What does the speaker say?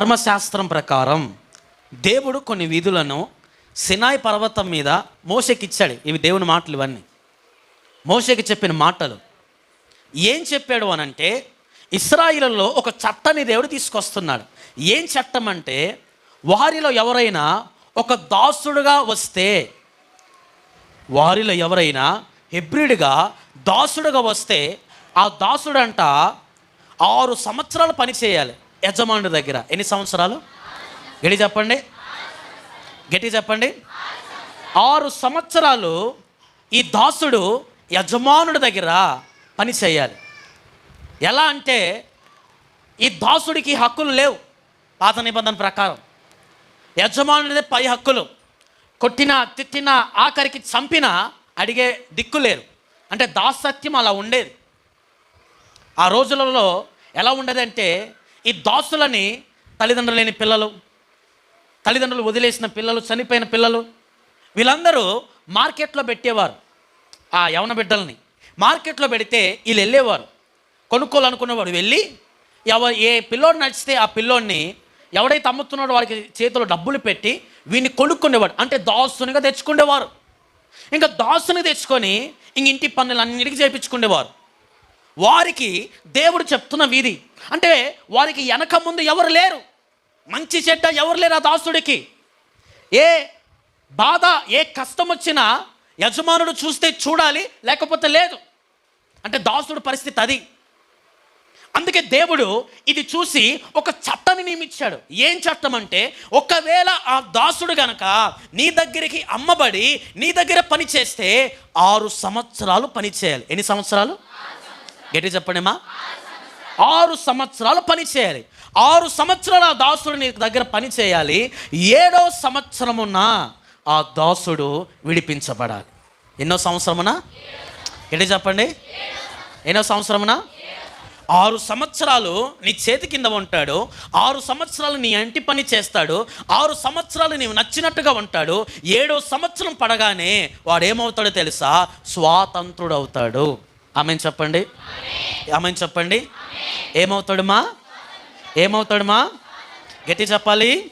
ధర్మశాస్త్రం ప్రకారం దేవుడు కొన్ని విధులను సినాయి పర్వతం మీద మోషకి ఇచ్చాడు ఇవి దేవుని మాటలు ఇవన్నీ. మోషకి చెప్పిన మాటలు. ఏం చెప్పాడు అనంటే ఇస్రాయిలలో ఒక చట్టాన్ని దేవుడు తీసుకొస్తున్నాడు. ఏం చట్టం అంటే వారిలో ఎవరైనా ఒక దాసుడుగా వస్తే వారిలో ఎవరైనా హెబ్రిడ్గా దాసుడుగా వస్తే ఆ దాసుడంట ఆరు సంవత్సరాలు పని చేయాలి. యజమానుడి దగ్గర. ఎన్ని సంవత్సరాలు? గడి చెప్పండి. గట్టి చెప్పండి. ఆరు సంవత్సరాలు ఈ దాసుడు యజమానుడి దగ్గర పని చేయాలి. ఎలా అంటే ఈ దాసుడికి హక్కులు లేవు. పాత నిబంధన ప్రకారం. యజమానుడిదే పై హక్కులు. కొట్టిన తిట్టిన ఆఖరికి చంపిన అడిగే దిక్కు లేరు. అంటే దాసత్యం అలా ఉండేది. ఆ రోజులలో ఎలా ఉండేదంటే ఈ దాసులని తల్లిదండ్రులు లేని పిల్లలు తల్లిదండ్రులు వదిలేసిన పిల్లలు చనిపోయిన పిల్లలు వీళ్ళందరూ మార్కెట్లో పెట్టేవారు ఆ యవన బిడ్డల్ని. మార్కెట్లో పెడితే వీళ్ళు వెళ్ళేవారు కొనుక్కోవాలనుకునేవాడు వెళ్ళి ఎవ ఏ పిల్లోడు నడిచితే ఆ పిల్లోడిని ఎవడైతే అమ్ముతున్నాడో వాడికి చేతిలో డబ్బులు పెట్టి వీడిని కొనుక్కునేవాడు. అంటే దాసునిగా తెచ్చుకునేవారు. ఇంకా దాసుని తెచ్చుకొని ఇంక ఇంటి పనులు అన్నిటికీ చేయించుకునేవారు వారికి దేవుడు చెప్తున్న వీధి. అంటే వారికి వెనక ముందు ఎవరు లేరు. మంచి చెడ్డ ఎవరు లేరు ఆ దాసుడికి. ఏ బాధ ఏ కష్టం వచ్చినా యజమానుడు చూస్తే చూడాలి లేకపోతే లేదు. అంటే దాసుడు పరిస్థితి అది. అందుకే దేవుడు ఇది చూసి ఒక చట్టాన్ని నియమించాడు. ఏం చట్టం అంటే ఒకవేళ ఆ దాసుడు గనక నీ దగ్గరికి అమ్మబడి నీ దగ్గర పని చేస్తే ఆరు సంవత్సరాలు పనిచేయాలి ఎన్ని సంవత్సరాలు? గట్టి చెప్పండిమా ఆరు సంవత్సరాలు పని చేయాలి. ఆరు సంవత్సరాలు ఆ దాసుడు నీ దగ్గర పని చేయాలి. ఏడో సంవత్సరమున ఆ దాసుడు విడిపించబడాలి. ఎన్నో సంవత్సరమునా? ఎటు చెప్పండి. ఎన్నో సంవత్సరమునా? ఆరు సంవత్సరాలు నీ చేతి కింద ఉంటాడు. ఆరు సంవత్సరాలు నీ ఇంటి పని చేస్తాడు. ఆరు సంవత్సరాలు నీవు నచ్చినట్టుగా ఉంటాడు. ఏడో సంవత్సరం పడగానే వాడు ఏమవుతాడో తెలుసా? స్వాతంత్రుడు అవుతాడు ఆమె చెప్పండి. ఆమె చెప్పండి. ఏమవుతాడు మా? ఏమవుతాడు మా? గట్టి చెప్పాలి.